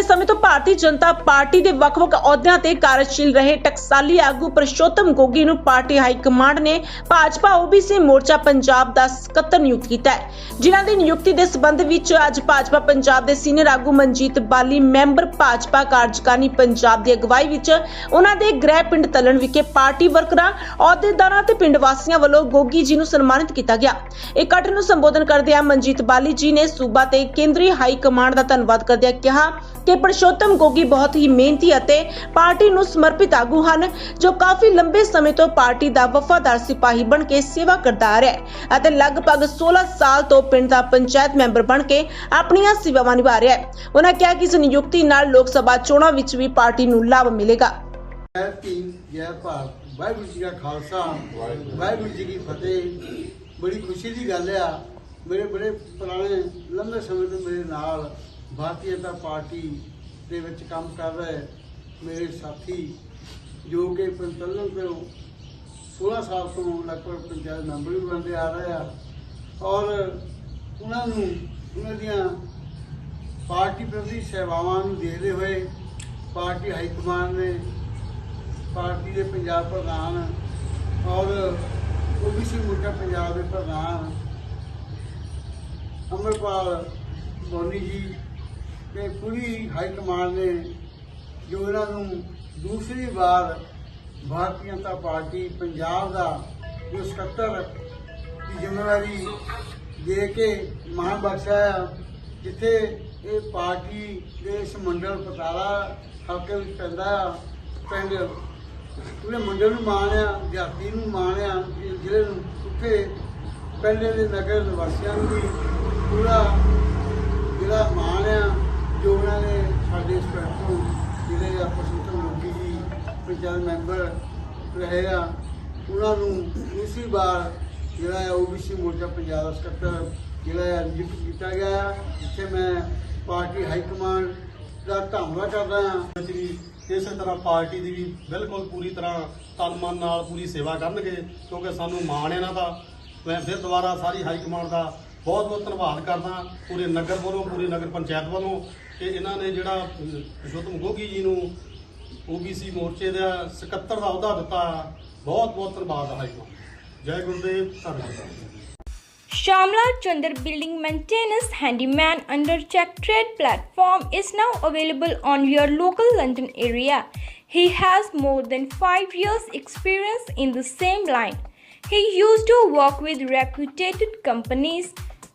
ਲੰਬੇ ਸਮੇਂ ਤੋਂ ਭਾਰਤੀ ਜਨਤਾ ਪਾਰਟੀ ਦੇ ਵੱਖ-ਵੱਖ ਅਹੁਦਿਆਂ ਤੇ ਕਾਰਜਸ਼ੀਲ ਰਹੇ। ਟਕਸਾਲੀ ਆਗੂ ਪ੍ਰਸ਼ੋਤਮ ਗੋਗੀ ਨੂੰ ਪਾਰਟੀ ਹਾਈ ਕਮਾਂਡ ਨੇ ਭਾਜਪਾ ਓਬੀਸੀ ਮੋਰਚਾ ਪੰਜਾਬ ਦਾ ਸਕੱਤਰ ਨਿਯੁਕਤ ਕੀਤਾ ਹੈ। ਜਿਨ੍ਹਾਂ ਦੀ ਨਿਯੁਕਤੀ ਦੇ ਸਬੰਧ ਵਿੱਚ ਅੱਜ ਭਾਜਪਾ ਪੰਜਾਬ ਦੇ ਸੀਨੀਅਰ ਆਗੂ ਮਨਜੀਤ ਬਾਲੀ, ਮੈਂਬਰ ਭਾਜਪਾ ਕਾਰਜਕਾਰਨੀ ਪੰਜਾਬ ਦੀ ਅਗਵਾਈ ਵਿੱਚ ਉਹਨਾਂ ਦੇ ਗ੍ਰਹਿ ਪਿੰਡ ਤਲਣ ਵਿਖੇ ਪਾਰਟੀ ਵਰਕਰਾਂ, ਅਹੁਦੇਦਾਰਾਂ ਤੇ ਪਿੰਡ ਵਾਸੀਆਂ ਵੱਲੋਂ ਗੋਗੀ ਜੀ ਨੂੰ ਸਨਮਾਨਿਤ ਕੀਤਾ ਗਿਆ। ਇਕੱਠ ਨੂੰ ਸੰਬੋਧਨ ਕਰਦਿਆਂ ਮਨਜੀਤ ਬਾਲੀ ਜੀ ਨੇ ਸੂਬਾ ਤੇ ਕੇਂਦਰੀ ਹਾਈ ਕਮਾਂਡ ਦਾ ਧੰਨਵਾਦ ਕਰਦਿਆਂ ਕਿਹਾ ਕਿ ਪ੍ਰਸ਼ੋਤਮ ਗੋਗੀ ਬਹੁਤ ਹੀ ਮਿਹਨਤੀ ਅਤੇ ਪਾਰਟੀ ਨੂੰ ਸਮਰਪਿਤ ਆਗੂ ਹਨ, ਜੋ ਕਾਫੀ ਲੰਬੇ ਸਮੇਂ ਤੋਂ ਪਾਰਟੀ ਦਾ ਵਫਾਦਾਰ ਸਿਪਾਹੀ ਬਣ ਕੇ ਸੇਵਾ ਕਰਦਾ ਆ ਰਿਹਾ ਹੈ ਅਤੇ ਲਗਭਗ 16 ਸਾਲ ਤੋਂ ਪਿੰਡ ਦਾ ਪੰਚਾਇਤ ਮੈਂਬਰ ਬਣ ਕੇ ਆਪਣੀਆਂ ਸੇਵਾਵਾਂ ਨਿਭਾ ਰਿਹਾ ਹੈ। ਉਹਨਾਂ ਕਿਹਾ ਕਿ ਇਸ ਨਿਯੁਕਤੀ ਨਾਲ ਲੋਕ ਸਭਾ ਚੋਣਾਂ ਵਿੱਚ ਵੀ ਪਾਰਟੀ ਨੂੰ ਲਾਭ ਮਿਲੇਗਾ। ਜੈ ਭੀਮ, ਜੈ ਭਾਰਤ। ਵਾਹਿਗੁਰੂ ਜੀ ਦਾ ਖਾਲਸਾ। ਵਾਹਿਗੁਰੂ ਜੀ ਕੀ ਫਤਿਹ। ਬੜੀ ਖੁਸ਼ੀ ਦੀ ਗੱਲ ਆ। ਮੇਰੇ ਬੜੇ ਪੁਰਾਣੇ, ਲੰਬੇ ਸਮੇਂ ਤੋਂ ਮੇਰੇ ਨਾਲ ਭਾਰਤੀ ਜਨਤਾ ਪਾਰਟੀ ਦੇ ਵਿੱਚ ਕੰਮ ਕਰ ਰਹੇ ਮੇਰੇ ਸਾਥੀ, ਜੋ ਕਿ ਪੰਤਲਨ ਤੋਂ 16 ਸਾਲ ਤੋਂ ਲਗਭਗ ਪੰਚਾਇਤ ਮੈਂਬਰ ਵੀ ਬਣਦੇ ਆ ਰਹੇ ਆ। ਔਰ ਉਹਨਾਂ ਨੂੰ ਉਹਨਾਂ ਦੀਆਂ ਪਾਰਟੀ ਪ੍ਰਤੀ ਸੇਵਾਵਾਂ ਨੂੰ ਦੇਦੇ ਹੋਏ ਪਾਰਟੀ ਹਾਈ ਕਮਾਂਡ ਨੇ ਪਾਰਟੀ ਦੇ ਪੰਜਾਬ ਪ੍ਰਧਾਨ ਔਰ ਓਬੀਸੀ ਮੋਰਚਾ ਪੰਜਾਬ ਦੇ ਪ੍ਰਧਾਨ ਅਮਰਪਾਲ ਮੋਨੀ ਜੀ ਤੇ ਪੂਰੀ ਹਾਈ ਕਮਾਂਡ ਨੇ ਜੋ ਇਹਨਾਂ ਨੂੰ ਦੂਸਰੀ ਵਾਰ ਭਾਰਤੀ ਜਨਤਾ ਪਾਰਟੀ ਪੰਜਾਬ ਦਾ ਜੋ ਸਕੱਤਰ ਦੀ ਜ਼ਿੰਮੇਵਾਰੀ ਦੇ ਕੇ ਮਾਣ ਬਖਸ਼ਾ ਆ, ਜਿੱਥੇ ਇਹ ਪਾਰਟੀ ਦੇ ਇਸ ਮੰਡਲ ਪਤਾਲਾ ਹਲਕੇ ਵਿੱਚ ਪੈਂਦਾ ਆ ਪਿੰਡ ਪੂਰੇ ਮੰਡਲ ਨੂੰ ਮਾਣ ਆ ਦਿਹਾਤੀ ਨੂੰ ਮਾਣ ਆ ਜ਼ਿਲ੍ਹੇ ਨੂੰ ਉੱਥੇ ਪਿੰਡ ਦੇ ਨਗਰ ਨਿਵਾਸੀਆਂ ਨੂੰ ਵੀ ਪੂਰਾ ਜਿਹੜਾ ਮਾਣ ਆ ਜੋ ਉਹਨਾਂ ਨੇ ਸਾਡੇ ਇਸ ਤੋਂ ਜਿਹੜੇ ਆਪਸ ਵਿੱਚ ਲੋਕੀ ਜੀ ਪੰਚਾਇਤ ਮੈਂਬਰ ਰਹੇ ਆ ਉਹਨਾਂ ਨੂੰ ਦੂਸਰੀ ਵਾਰ ਜਿਹੜਾ ਹੈ ਓਬੀਸੀ ਮੋਰਚਾ ਪੰਜਾਬ ਦਾ ਸਕੱਤਰ ਜਿਹੜਾ ਹੈ ਨਿਯੁਕਤ ਕੀਤਾ ਗਿਆ ਆ, ਜਿੱਥੇ ਮੈਂ ਪਾਰਟੀ ਹਾਈ ਕਮਾਂਡ ਦਾ ਧੰਨਵਾਦ ਕਰਦਾ ਹਾਂ। ਵਿੱਚ ਵੀ ਇਸੇ ਤਰ੍ਹਾਂ ਪਾਰਟੀ ਦੀ ਵੀ ਬਿਲਕੁਲ ਪੂਰੀ ਤਰ੍ਹਾਂ ਤਨ ਮਨ ਨਾਲ ਪੂਰੀ ਸੇਵਾ ਕਰਨਗੇ ਕਿਉਂਕਿ ਸਾਨੂੰ ਮਾਣ ਇਹਨਾਂ ਦਾ। ਮੈਂ ਫਿਰ ਦੁਬਾਰਾ ਸਾਰੀ ਹਾਈ ਕਮਾਂਡ ਦਾ ਬਹੁਤ ਬਹੁਤ ਧੰਨਵਾਦ ਕਰਦਾ ਪੂਰੇ ਨਗਰ ਵੱਲੋਂ ਪੂਰੀ ਨਗਰ ਪੰਚਾਇਤ ਵੱਲੋਂ ਕਿ ਇਹਨਾਂ ਨੇ ਜਿਹੜਾ ਅਹ, ਪੁਰਸ਼ੋਤਮ ਗੋਗੀ ਜੀ ਨੂੰ ਓਬੀਸੀ ਮੋਰਚੇ ਦਾ ਸਕੱਤਰ ਦਾ ਅਹੁਦਾ ਦਿੱਤਾ ਬਹੁਤ ਬਹੁਤ ਧੰਨਵਾਦ ਹਾਈ ਕਮਾਂਡ ਜੈ ਗੁਰਦੇਵ ਧੰਨਵਾਦ Shamla Chandar Building Maintenance Handyman under Check Trade platform is now available on your local London area. He has more than 5 years experience in the same line. He used to work with reputed companies,